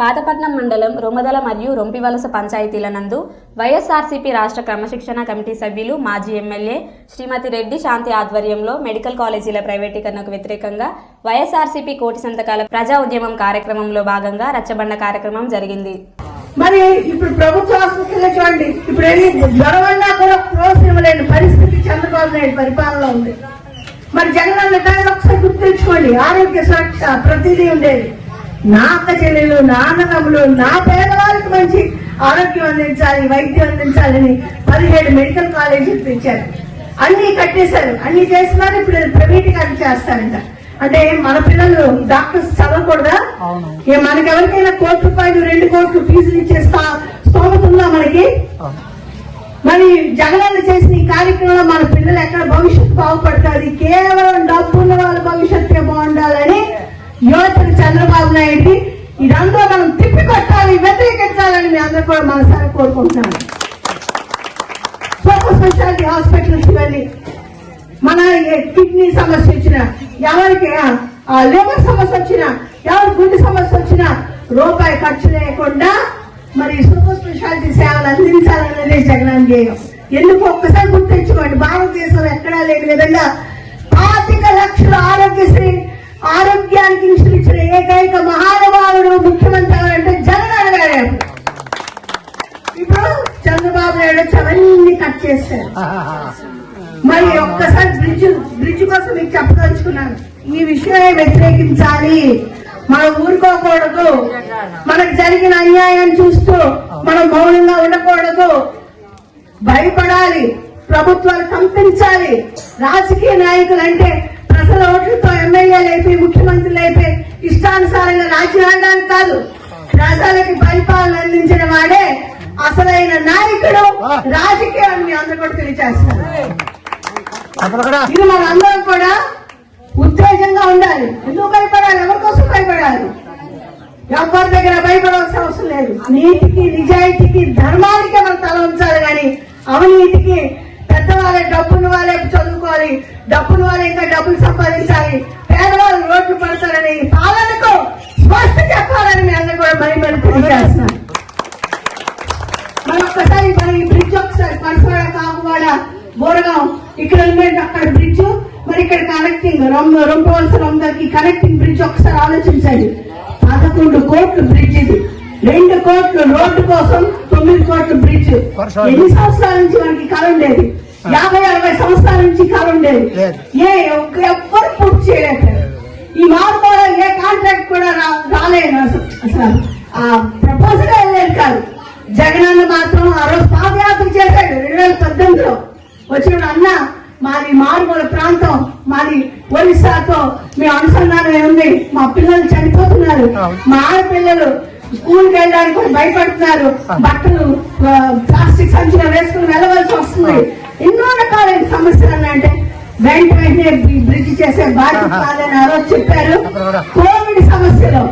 పాతపట్నం మండలం రొమదల మరియు రొంపివలస పంచాయతీల నందు వైఎస్ఆర్సీపీ రాష్ట్ర క్రమశిక్షణ కమిటీ సభ్యులు మాజీ ఎమ్మెల్యే శ్రీమతి రెడ్డి శాంతి ఆధ్వర్యంలో మెడికల్ కాలేజీల ప్రైవేటీకరణకు వ్యతిరేకంగా వైఎస్ఆర్సీపీ కోటి సంతకాల ప్రజా ఉద్యమం కార్యక్రమంలో భాగంగా రచ్చబండ కార్యక్రమం జరిగింది. మరి ఇప్పుడు ప్రభుత్వ ఆసుపత్రిలో చూడండి ఇప్పుడు జ్వరం అన్నా కూడా క్లోజ్ ఇవ్వలేని పరిస్థితి చంద్రబాబు నాయుడు పరిపాలనలో ఉంది. మరి జగన్ అన్న ఒకసారి గుర్తుంచుకోండి ఆరోగ్య సురక్ష ప్రతిదీ ఉండేది. నా అక్క చెల్లెలు నా అన్నదమ్ములు నా పేదవాళ్ళకి మంచి ఆరోగ్యం అందించాలి వైద్యం అందించాలని పదిహేడు మెడికల్ కాలేజీలు తెచ్చారు. అన్ని కట్టేశారు. అన్ని చేస్తున్నారు. ఇప్పుడు ప్రైవేటీకరణ చేస్తారంట అంటే మన పిల్లలు డాక్టర్స్ చదవకూడదా? ఏ మనకి ఎవరికైనా కోటి రూపాయలు రెండు కోట్లు ఫీజులు ఇచ్చే స్తోమత ఉందా మనకి? మరి జగనన్న చేసిన ఈ కార్యక్రమంలో మన పిల్లలు ఎక్కడ భవిష్యత్తు బాగుపడుతుంది అందరూ కూడా మనసారి కోరుకుంటున్నాను. సూపర్ స్పెషాలిటీ హాస్పిటల్స్ వెళ్ళి మన కిడ్నీ సమస్య వచ్చినా ఎవరికి లివర్ సమస్య వచ్చిన ఎవరి గుండె సమస్య వచ్చినా రూపాయి ఖర్చు లేకుండా మరి సూపర్ స్పెషాలిటీ సేవలు అందించాలనేది జగన్ ధ్యేయం. ఎందుకు ఒక్కసారి గుర్తించుకోండి భారతదేశంలో ఎక్కడా లేని విధంగా పాతిక లక్షల ఆరోగ్యశ్రీ ఆరోగ్యానికి ఇచ్చిన ఏకైక మహానుభావుడు ముఖ్యమంత్రి ఎవరంటే జగన్ గారు చంద్రబాబు నాయుడు అవన్నీ కట్ చేశారు. మరి ఒక్కసారి బ్రిడ్జ్ బ్రిడ్జ్ కోసం మీకు చెప్పదలుచుకున్నాను. ఈ విషయాన్ని వ్యతిరేకించాలి. మనం ఊరుకోకూడదు. మనకు జరిగిన అన్యాయం చూస్తూ మనం మౌనంగా ఉండకూడదు. భయపడాలి. ప్రభుత్వాలు కంపించాలి. రాజకీయ నాయకులు అంటే ప్రజల ఓట్లతో ఎమ్మెల్యేలు అయిపోయి ముఖ్యమంత్రులు అయిపోయి ఇష్టానుసారంగా రాజకీయానికి కాదు. ప్రజలకి పరిపాలన అందించిన వాడే అసలైన నాయకుడు రాజకీయాన్ని మీ అందరూ కూడా తెలియజేస్తున్నారు ఇది మన అందరం కూడా ఉత్తేజంగా ఉండాలి. ఎందుకు భయపడాలి? ఎవరి కోసం భయపడాలి? ఎవరి దగ్గర భయపడాల్సిన అవసరం లేదు. నీతికి నిజాయితీకి ధర్మానికి మనం తల ఉంచాలి కానీ అవినీతికి పెద్దవాళ్ళే డబ్బున్న వాళ్ళే చదువుకోవాలి. డబ్బున్న వాళ్ళే ఇంకా డబ్బులు సంపాదించాలి. పేదవాళ్ళు రోడ్లు పడతారని పాలనకు స్పష్ట చెప్పాలని మీ అందరూ కూడా మరి మరి తెలియజేస్తున్నాను కాకువాడ బోరగాం ఇక్కడ అక్కడ బ్రిడ్జ్ మరి ఇక్కడ కనెక్టింగ్ రొంపవలస రొమ్మకి కనెక్టింగ్ బ్రిడ్జ్ ఒకసారి ఆలోచించండి. పదకొండు కోట్లు బ్రిడ్జ్ ఇది. రెండు కోట్లు రోడ్డు కోసం తొమ్మిది కోట్లు బ్రిడ్జ్ ఎన్ని సంవత్సరాల నుంచి మనకి కళ ఉండేది? యాభై అరవై సంవత్సరాల నుంచి కళ ఉండేది. ఏ ఎవ్వరు పూర్తి చేయలేకపోయారు. ఈ మార్పులో ఏ కాంట్రాక్ట్ కూడా రాలేదు అసలు. ఆ ప్రపోజల్ వెళ్ళలేదు కాదు. జగనన్న మాత్రం ఆ రోజు చేశాడు. రెండు వేల పద్దెనిమిదిలో వచ్చినప్పుడు అన్న మాది మారుమూల ప్రాంతం మాది ఒరిస్సాతో మేము అనుసంధానం ఉంది మా పిల్లలు చనిపోతున్నారు. మా ఆడపిల్లలు స్కూల్కి వెళ్ళడానికి భయపడుతున్నారు. బట్టలు ప్లాస్టిక్ సంచులు వేసుకుని వెళ్ళవలసి వస్తుంది. ఎన్నో రకాలైన సమస్యలు ఉన్నాయంటే వెంట వెంటనే బ్రి- బ్రిడ్జ్ చేసే బాధ్యత కాదని రోజు చెప్పారు. కోవిడ్ సమస్యలో.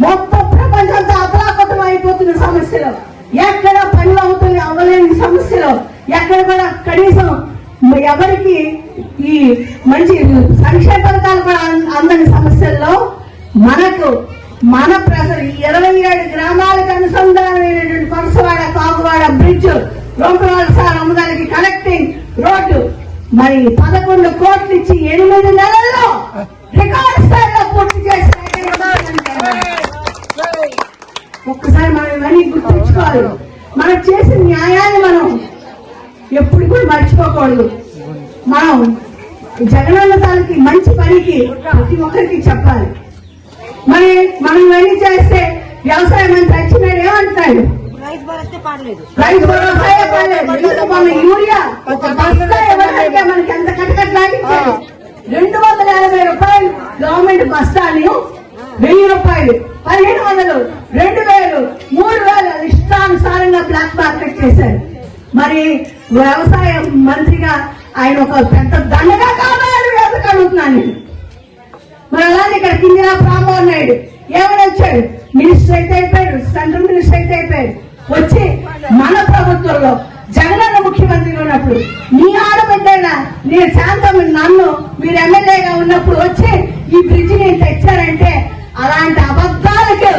మొత్తం ప్రపంచంతో అతలాకుతం అయిపోతున్న సమస్యలు. ఎక్కడ పనులు అవుతుంది అవ్వలేని సమస్యలు ఎక్కడ కూడా కనీసం ఎవరికి ఈ మంచి సంక్షేమ పథకాలు కూడా అందని సమస్యల్లో మనకు మన ప్రజలు ఈ ఇరవై ఏడు గ్రామాలకు అనుసంధానమైనటువంటి పరసవాడ కాకువాడ బ్రిడ్జ్ రోకవాడ అమ్మదానికి కనెక్టింగ్ రోడ్డు. మరి పదకొండు కోట్లు ఇచ్చి ఎనిమిది నెలలు న్యాయాన్ని మనం. ఎప్పుడు కూడా మర్చిపోకూడదు. మనం జగనన్న తాలూకి మంచి పనికి ప్రతి ఒక్కరికి చెప్పాలి. మరి మనం ఇవన్నీ చేస్తే వ్యవసాయ మంత్రి వచ్చినాడు ఏమంటాడు రైతు భరోసా మన యూరియా మనకి ఎంత రెండు వందల యాభై రూపాయలు గవర్నమెంట్ బస్తాని వెయ్యి రూపాయలు పదిహేను వందలు రెండు వేలు మూడు వేలు ఇష్టానుసారంగా బ్లాక్ మార్కెట్ చేశారు. మరి వ్యవసాయ మంత్రిగా ఆయన ఒక పెద్ద దండగా కావాలని వ్యవసాయ అడుగుతున్నాను నేను. మరి అలానే ఇక్కడ కిందిరా రామ్మోహన్ నాయుడు ఎవరు వచ్చాడు మినిస్టర్ అయితే అయిపోయాడు సెంట్రల్ మినిస్టర్ అయితే అయిపోయాడు వచ్చి మన ప్రభుత్వంలో జగనన్న ముఖ్యమంత్రిగా ఉన్నప్పుడు మీ ఆడబిడ్డైనా నేను శాంతం నన్ను మీరు ఎమ్మెల్యేగా ఉన్నప్పుడు వచ్చి ఈ బ్రిడ్జిని తెచ్చారంటే అలాంటి అబద్ధాలకు